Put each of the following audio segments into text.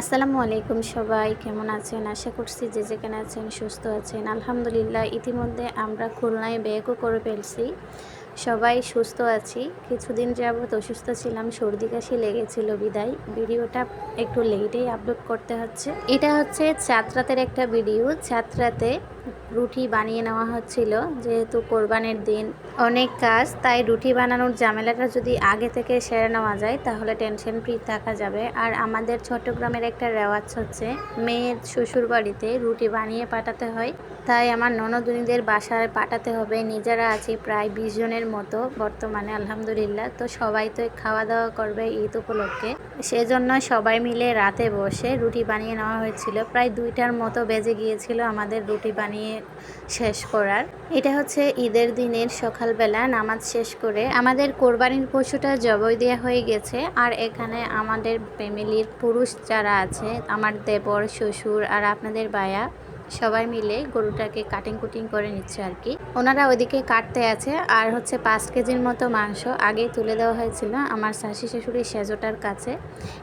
আসসালামু আলাইকুম সবাই, কেমন আছেন? আশা করছি যে যেখানে আছেন সুস্থ আছেন। আলহামদুলিল্লাহ, ইতিমধ্যে আমরা খুলনায় ব্যাগও করে ফেলছি। সবাই সুস্থ আছি। কিছুদিন যাবৎ অসুস্থ ছিলাম, সর্দি কাশি লেগেছিল বিদায়। ভিডিওটা একটু লেটেই আপলোড করতে হচ্ছে। এটা হচ্ছে চাতরাতের একটা ভিডিও। চাতরাতে রুটি বানিয়ে নেওয়া হচ্ছিল, যেহেতু কোরবানের দিন। অনেক কাজ, তাই রুটি বানানোর ঝামেলাটা যদি আগে থেকে সেরে নেওয়া যায়, তাহলে টেনশন ফ্রি থাকা যাবে। আর আমাদের চট্টগ্রামের একটা রেওয়াজ হচ্ছে, মেয়ের শ্বশুর বাড়িতে রুটি বানিয়ে পাঠাতে হয়। তাই আমার ননদুনিদের বাসায় পাঠাতে হবে। নিজেরা আছি প্রায় বিশ জনের মতো বর্তমানে, আলহামদুলিল্লাহ। তো সবাই তো খাওয়া দাওয়া করবে ঈদ উপলক্ষে। সেজন্য সবাই মিলে রাতে বসে রুটি বানিয়ে নেওয়া হয়েছিল। প্রায় দুইটার মতো বেজে গিয়েছিল আমাদের রুটি বানিয়ে শেষ করার। এটা হচ্ছে ঈদের দিনের সকালবেলা নামাজ শেষ করে আমাদের কোরবানির পশুটা জবই দেওয়া হয়ে গেছে। আর এখানে আমাদের ফ্যামিলির পুরুষ যারা আছে, আমার দেবর, শ্বশুর আর আপনাদের বায়া সবাই মিলে গরুটাকে কাটিং কুটিং করে নিচ্ছে আর কি। ওনারা ওইদিকে কাটতে আছে আর হচ্ছে পাঁচ কেজির মতো মাংস আগেই তুলে দেওয়া হয়েছিল আমার শাশি শাশুড়ি সেজোটার কাছে।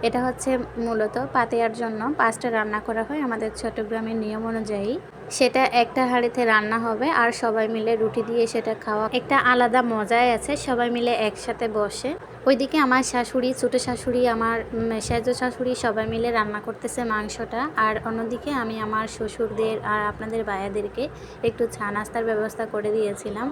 এটা হচ্ছে মূলত পাতেয়ার জন্য পাঁচটা রান্না করা হয় আমাদের চট্টগ্রামের নিয়ম অনুযায়ী। সেটা একটা হাঁড়িতে রান্না হবে আর সবাই মিলে রুটি দিয়ে সেটা খাওয়া। একটা আলাদা মজাই আছে, সবাই মিলে একসাথে বসে। ওইদিকে আমার শাশুড়ি, ছোটো শাশুড়ি, আমার সেজ শাশুড়ি সবাই মিলে রান্না করতেছে মাংসটা। আর অন্যদিকে আমি আমার শ্বশুরদের আর আপনাদের ভাইয়াদেরকে একটু চা নাস্তার ব্যবস্থা করে দিয়েছিলাম।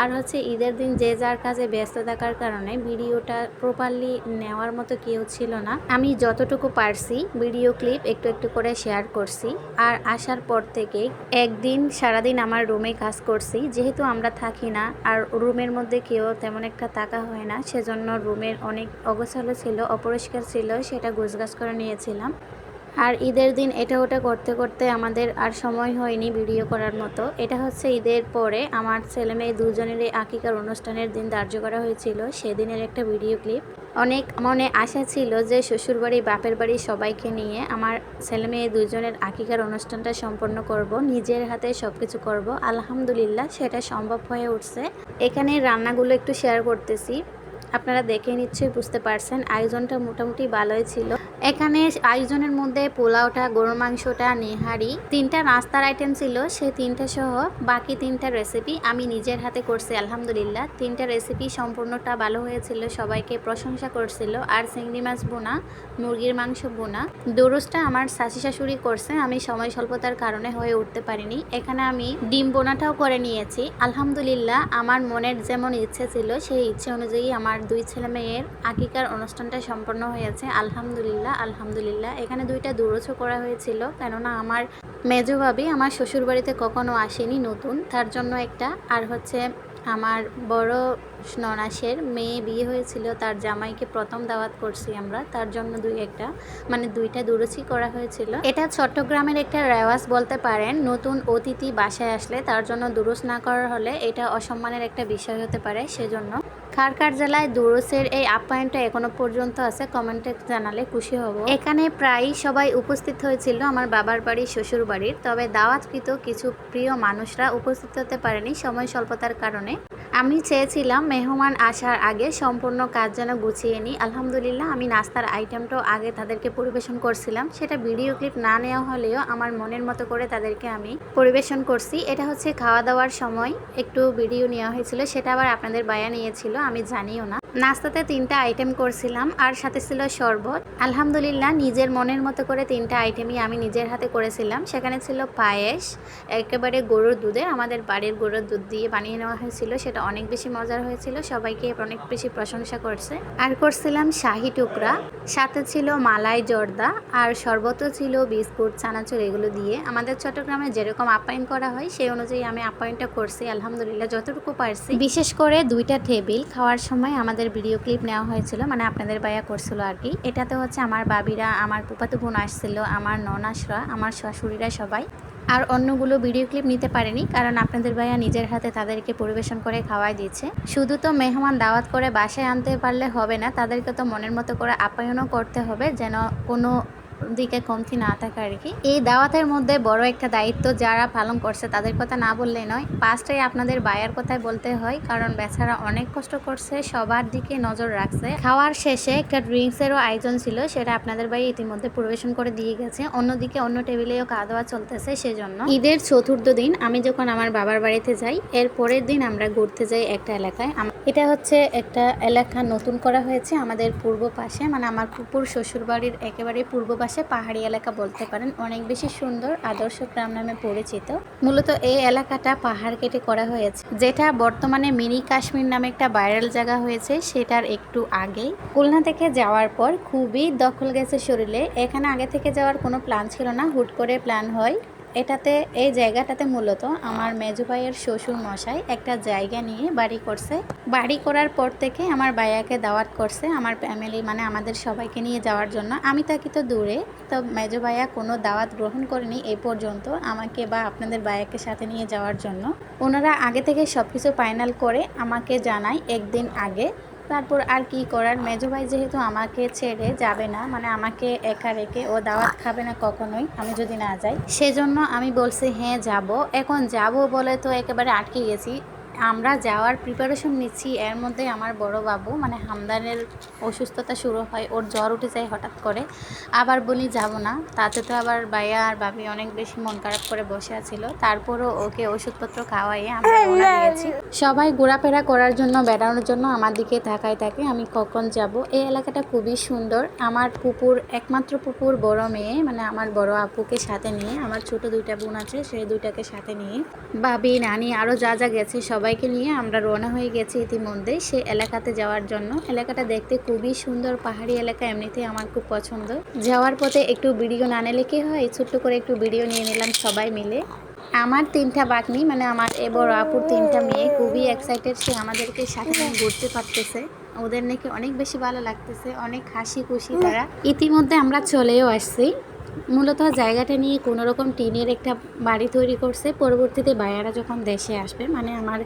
আর হচ্ছে ঈদের দিন যে যার কাজে ব্যস্ত থাকার কারণে ভিডিওটা প্রপারলি নেওয়ার মতো কেউ ছিল না। আমি যতটুকু পারছি ভিডিও ক্লিপ একটু একটু করে শেয়ার করছি। আর আসার পর থেকে একদিন সারাদিন আমার রুমে কাজ করছি। যেহেতু আমরা থাকি না আর রুমের মধ্যে কেউ তেমন একটা থাকা হয় না, সেজন্য রুমের অনেক অগোছালো ছিল, অপরিষ্কার ছিল, সেটা গোছগাছ করে নিয়েছিলাম। আর ঈদের দিন এটা ওটা করতে করতে আমাদের আর সময় হয়নি ভিডিও করার মতো। এটা হচ্ছে ঈদের পরে আমার ছেলে মেয়ে দুজনেরই আকিকার অনুষ্ঠানের দিন ধার্য করা হয়েছিল, সেদিনের একটা ভিডিও ক্লিপ। অনেক মনে আশা ছিল যে শ্বশুরবাড়ি, বাপের বাড়ি সবাইকে নিয়ে আমার ছেলে মেয়ে দুজনের আকিকার অনুষ্ঠানটা সম্পন্ন করব, নিজের হাতে সব কিছু করব। আলহামদুলিল্লাহ, সেটা সম্ভব হয়ে উঠছে। এখানে রান্নাগুলো একটু শেয়ার করতেছি। আপনারা দেখে নিশ্চয়ই বুঝতে পারছেন আয়োজনটা মোটামুটি ভালোই ছিল। এখানে আয়োজনের মধ্যে পোলাওটা, গরুর মাংসটা, নেহারি, তিনটা নাস্তার আইটেম ছিল সে তিনটা সহ বাকি তিনটা রেসিপি আমি নিজের হাতে করছি, আলহামদুলিল্লাহ। তিনটা রেসিপি সম্পূর্ণটা ভালো হয়েছিল, সবাইকে প্রশংসা করছিল। আর চিংড়ি মাছ বোনা মুরগির মাংস বোনা দোরসটা আমার শাশি শাশুড়ি করছে, আমি সময় স্বল্পতার কারণে হয়ে উঠতে পারিনি। এখানে আমি ডিম বোনাটাও করে নিয়েছি। আলহামদুলিল্লাহ, আমার মনের যেমন ইচ্ছে ছিল, সেই ইচ্ছে অনুযায়ী আমার দুই ছেলে মেয়ের আকিকার অনুষ্ঠানটা সম্পন্ন হয়েছে, আলহামদুলিল্লাহ। আলহামদুলিল্লাহ এখানে দুইটা দূরছ করা হয়েছিল, কেননা আমার মেজো ভাবি আমার শ্বশুরবাড়িতে কখনো আসেনি নতুন। তার জন্য একটা, আর হচ্ছে আমার বড় ননাসের মেয়ে বিয়ে হয়েছিল, তার জামাইকে প্রথম দাওয়াত করছি আমরা। তার জন্য দুই একটা মানে দুইটা দুরুচি করা হয়েছিল। এটা চট্টগ্রামের একটা রেওয়াজ বলতে পারেন, নতুন অতিথি বাসায় আসলে তার জন্য দুরুস না করার হলে এটা অসম্মানের একটা বিষয় হতে পারে, সেজন্য কার কার জেলায় দুরসের এই আপ্যায়নটা এখনও পর্যন্ত আছে, কমেন্টে জানালে খুশি হব। এখানে প্রায় সবাই উপস্থিত হয়েছিল আমার বাবার বাড়ি, শ্বশুর বাড়ির, তবে দাওয়াতকৃত কিছু প্রিয় মানুষরা উপস্থিত হতে পারেনি সময় স্বল্পতার কারণে। আমি চেয়েছিলাম মেহমান আসার আগে সম্পূর্ণ কাজ যেন গুছিয়ে নিই। আলহামদুলিল্লাহ, আমি নাস্তার আইটেমটাও আগে তাদেরকে পরিবেশন করছিলাম। সেটা ভিডিও ক্লিপ না নেওয়া হলেও আমার মনের মতো করে তাদেরকে আমি পরিবেশন করছি। এটা হচ্ছে খাওয়া দাওয়ার সময়। একটু ভিডিও নেওয়া হয়েছিল, সেটা আবার আপনাদের বায়া নিয়েছিল আমি জানিও না। নাস্তাতে তিনটা আইটেম করছিলাম, আর সাথে ছিল শরবত। আলহামদুলিল্লাহ, নিজের মনের মতো করে তিনটা আইটেমই আমি নিজের হাতে করেছিলাম। সেখানে ছিল পায়েস, একেবারে গরুর দুধে আমাদের বাড়ির গরুর দুধ দিয়ে বানিয়ে নেওয়া হয়েছিল, সেটা অনেক বেশি মজার হয়েছিল। সবাইকে অনেক বেশি প্রশংসা করছে। আর করছিলাম শাহি টুকরা, সাথে ছিল মালাই জর্দা, আর শরবতও ছিল বিস্কুট, চানাচুর এগুলো দিয়ে। আমাদের চট্টগ্রামে যেরকম আপ্যায়ন করা হয়, সেই অনুযায়ী আমি আপ্যায়নটা করছি। আলহামদুলিল্লাহ, যতটুকু পারছি। বিশেষ করে দুইটা টেবিল খাওয়ার সময় আমাদের ভিডিও ক্লিপ নেওয়া হয়েছিল মানে আপনাদের বায়া করছিল আর কি। এটাতে হচ্ছে আমার বাবিরা, আমার পুপাতু বোন আসছিল, আমার ননাসরা, আমার শাশুড়িরা সবাই। আর অন্যগুলো ভিডিও ক্লিপ নিতে পারেনি, কারণ আপনাদের ভাইয়া নিজের হাতে তাদেরকে পরিবেশন করে খাওয়াই দিয়েছে। শুধু তো মেহমান দাওয়াত করে বাসায় আনতে পারলে হবে না, তাদেরকে তো মনের মতো করে আপ্যায়নও করতে হবে, যেন কোনো দিকে কমতি না থাকে আর কি। এই দাওয়াতের মধ্যে বড় একটা দায়িত্ব যারা পালন করছে তাদের কথা না বললে নয়, পাঁচটাই আপনাদের বায়ার কথাই বলতে হয়, কারণ বেচারা অনেক কষ্ট করছে, সবার দিকে নজর রাখছে। খাওয়ার শেষে একটা ড্রিঙ্কসেরও আয়োজন ছিল, সেটা আপনাদের বাড়ি ইতিমধ্যে পরিবেশন করে দিয়ে গেছে। অন্যদিকে অন্য টেবিলেও খাওয়া দাওয়া চলতেছে সেজন্য। ঈদের চতুর্থ দিন, আমি যখন আমার বাবার বাড়িতে যাই, এর পরের দিন আমরা ঘুরতে যাই একটা এলাকায়। এটা হচ্ছে একটা এলাকা নতুন করা হয়েছে আমাদের পূর্ব পাশে মানে আমার পুকুর শ্বশুর বাড়ির একেবারে পূর্ব পাশে পাহাড়ি এলাকা বলতে পারেন, অনেক বেশি সুন্দর, আদর্শ গ্রাম নামে পরিচিত। মূলত এই এলাকাটা পাহাড় কেটে করা হয়েছে। যেটা বর্তমানে মিনি কাশ্মীর নামে একটা ভাইরাল জায়গা হয়েছে, সেটার একটু আগেই। খুলনা থেকে যাওয়ার পর খুবই দখল গেছে শরীরে। এখানে আগে থেকে যাওয়ার কোনো প্ল্যান ছিল না। হুট করে প্ল্যান হয়। এটাতে, এই জায়গাটাতে মূলত আমার মেজো ভাইয়ের শ্বশুর মশাই একটা জায়গা নিয়ে বাড়ি করছে। বাড়ি করার পর থেকে আমার ভাইয়াকে দাওয়াত করছে আমার ফ্যামিলি মানে আমাদের সবাইকে নিয়ে যাওয়ার জন্য। আমি থাকি তো দূরে, তো মেজো ভাইয়া কোনো দাওয়াত গ্রহণ করেনি এই পর্যন্ত আমাকে বা আপনাদের ভাইয়াকে সাথে নিয়ে যাওয়ার জন্য। ওনারা আগে থেকে সব কিছু ফাইনাল করে আমাকে জানায় একদিন আগে। তারপর আর কি করার? মেজো ভাই যেহেতু আমাকে ছেড়ে যাবে না মানে আমাকে একা রেখে ও দাওয়াত খাবে না কখনোই, আমি যদি না যাই, সেজন্য আমি বলছি হ্যাঁ যাব। এখন যাব বলে তো একেবারে আটকে গেছি। আমরা যাওয়ার প্রিপারেশন নিচ্ছি এর মধ্যে আমার বড় বাবু মানে হামদানের অসুস্থতা শুরু হয় ওর জ্বর উঠে যায় হঠাৎ করে। আবার বলি যাব না। তাতে তো আবার ভাইয়া আর ভাবি অনেক বেশি মন খারাপ করে বসে আছিল। তারপরও ওকে ওষুধপত্র খাওয়াইয়ে আমরা রওনা দিয়েছি। সবাই ঘোরাফেরা করার জন্য বেড়ানোর জন্য আমার দিকে তাকায় থাকে আমি কখন যাব? এই এলাকাটা খুবই সুন্দর। আমার পুকুর একমাত্র পুকুর বড় মেয়ে মানে আমার বড় আপুকে সাথে নিয়ে আমার ছোট দুইটা বোন আছে সেই দুইটাকে সাথে নিয়ে। বাবি নানি আরও যা যা গেছে সবাইকে নিয়ে আমরা রওনা হয়ে গেছি ইতিমধ্যে সে এলাকাতে যাওয়ার জন্য। এলাকাটা দেখতে খুবই সুন্দর, পাহাড়ি এলাকা, এমনিতেই আমার খুব পছন্দ। যাওয়ার পথে একটু ভিডিও না নিলে কি হয়? ছোট্ট করে একটু ভিডিও নিয়ে নিলাম সবাই মিলে। আমার তিনটা বাগনি মানে আমার এ বড় আপুর তিনটা মেয়ে খুবই এক্সাইটেড সে আমাদেরকে সাথে ঘুরতে পারতেছে। ওদের নাকি অনেক বেশি ভালো লাগতেছে, অনেক হাসি খুশি তারা। ইতিমধ্যে আমরা চলেও আসছি। মূলত জায়গাটা নিয়ে কোনো রকম টিনের একটা বাড়ি তৈরি করছে। পরবর্তীতে ভাইয়ারা যখন দেশে আসবে মানে আমার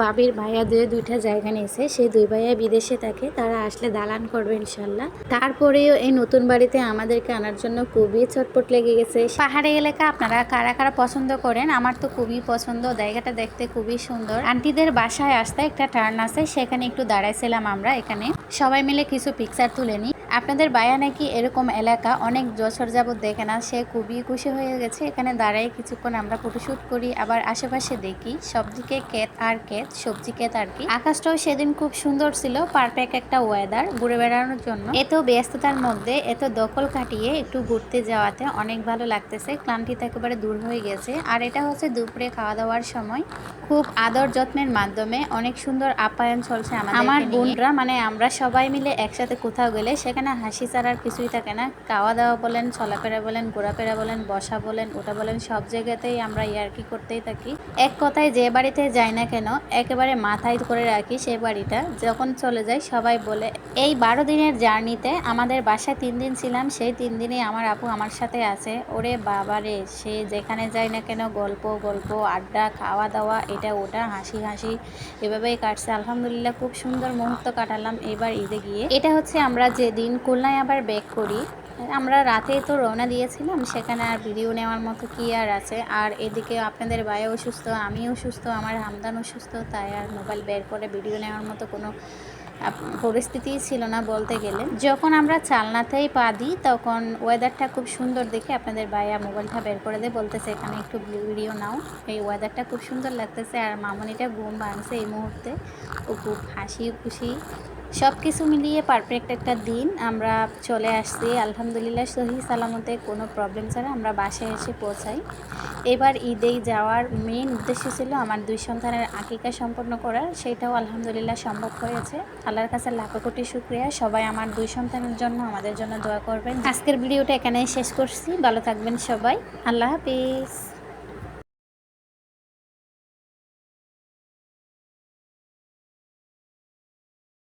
বাবির ভাইয়া দুয়ে দুইটা জায়গা নিয়েছে, সেই দুই ভাইয়া বিদেশে থাকে, তারা আসলে দালান করবে ইনশাল্লাহ। তারপরেও এই নতুন বাড়িতে আমাদেরকে আনার জন্য খুবই চটপট লেগে গেছে। পাহাড়ি এলাকা আপনারা কারা কারা পছন্দ করেন, আমার তো খুবই পছন্দ, জায়গাটা দেখতে খুবই সুন্দর। আন্টিদের বাসায় আসতে একটা টার্ন আছে, সেখানে একটু দাঁড়াইছিলাম আমরা এখানে। সবাই মিলে কিছু পিকচার তুলে নিই। আপনাদের বায়া নাকি এরকম এলাকা? অনেক বছর যাবত দেখে না সে খুবই খুশি হয়ে গেছে। এখানে দাঁড়াই কিছুক্ষণ আমরা ফটোশ্যুট করি আবার আশেপাশে দেখি সব দিকে ক্ষেত আর ক্ষেত সবজি ক্ষেত আর কি। আকাশটাও সেদিন খুব সুন্দর ছিল পারফেক্ট একটা ওয়েদার ঘুরে বেড়ানোর জন্য। এত ব্যস্ততার মধ্যে এত দখল কাটিয়ে একটু ঘুরতে যাওয়াতে অনেক ভালো লাগতেছে ক্লান্তিতে একেবারে দূর হয়ে গেছে। আর এটা হচ্ছে দুপুরে খাওয়া দাওয়ার সময়। খুব আদর যত্নের মাধ্যমে অনেক সুন্দর আপ্যায়ন চলছে আমার বোনরা মানে আমরা সবাই মিলে একসাথে কোথাও গেলে সেখানে হাসি ছাড়ার কিছুই থাকে না। খাওয়া দাওয়া বলেন, চলাফেরা বলেন, ঘোরাফেরা বলেন, বসা বলেন, ওটা বলেন, সব জায়গাতেই আমরা ইয়ার্কি করতেই থাকি। এক কথায় যে বাড়িতে যাই না কেন, একেবারে মাথায় করে রাখি সে বাড়িটা। যখন চলে যাই, সবাই বলে, এই বারো দিনের জার্নিতে আমাদের বাসায় তিন দিন ছিলাম, সেই তিন দিনে আমার আপু আমার সাথে আছে। ওরে বাবারে সে যেখানে যায় না কেন, গল্প গল্প, আড্ডা, খাওয়া দাওয়া, এটা ওটা, হাসি হাসি, এভাবেই কাটছে। আলহামদুলিল্লাহ, খুব সুন্দর মুহূর্ত কাটালাম এবার ঈদে গিয়ে। এটা হচ্ছে আমরা যেদিন খুলনায় আবার ব্যাক করি। আমরা রাতে তো রওনা দিয়েছিলাম, সেখানে আর ভিডিও নেওয়ার মতো কি আর আছে? আর এদিকে আপনাদের ভাইও অসুস্থ, আমিও সুস্থ আমার হামদান অসুস্থ, তাই আর মোবাইল বের করে ভিডিও নেওয়ার মতো কোনো পরিস্থিতি ছিল না বলতে গেলে। যখন আমরা চালনাতেই পা দিই, তখন ওয়েদারটা খুব সুন্দর দেখে আপনাদের ভাইয়া মোবাইলটা বের করে দিয়ে, বলতেছে, এখানে একটু ভিডিও নাও। এই ওয়েদারটা খুব সুন্দর লাগতেছে, আর মামনিটা ঘুম ভাঙছে এই মুহূর্তে। ও খুব হাসি খুশি। সব কিছু মিলিয়ে পারফেক্ট একটা দিন। আমরা চলে আসছি, আলহামদুলিল্লাহ, সহি সালামতে কোনো প্রবলেম ছাড়া আমরা বাসায় এসে পৌঁছাই। এবার ঈদেই যাওয়ার মেন উদ্দেশ্য ছিল আমার দুই সন্তানের আকিকা সম্পন্ন করার। সেটাও আলহামদুলিল্লাহ সম্ভব হয়েছে। আল্লাহর কাছে লাখো কোটি শুক্রিয়া। সবাই আমার দুই সন্তানের জন্য আমাদের জন্য দোয়া করবেন। আজকের ভিডিওটা এখানেই শেষ করছি। ভালো থাকবেন সবাই। আল্লাহ হাফিজ।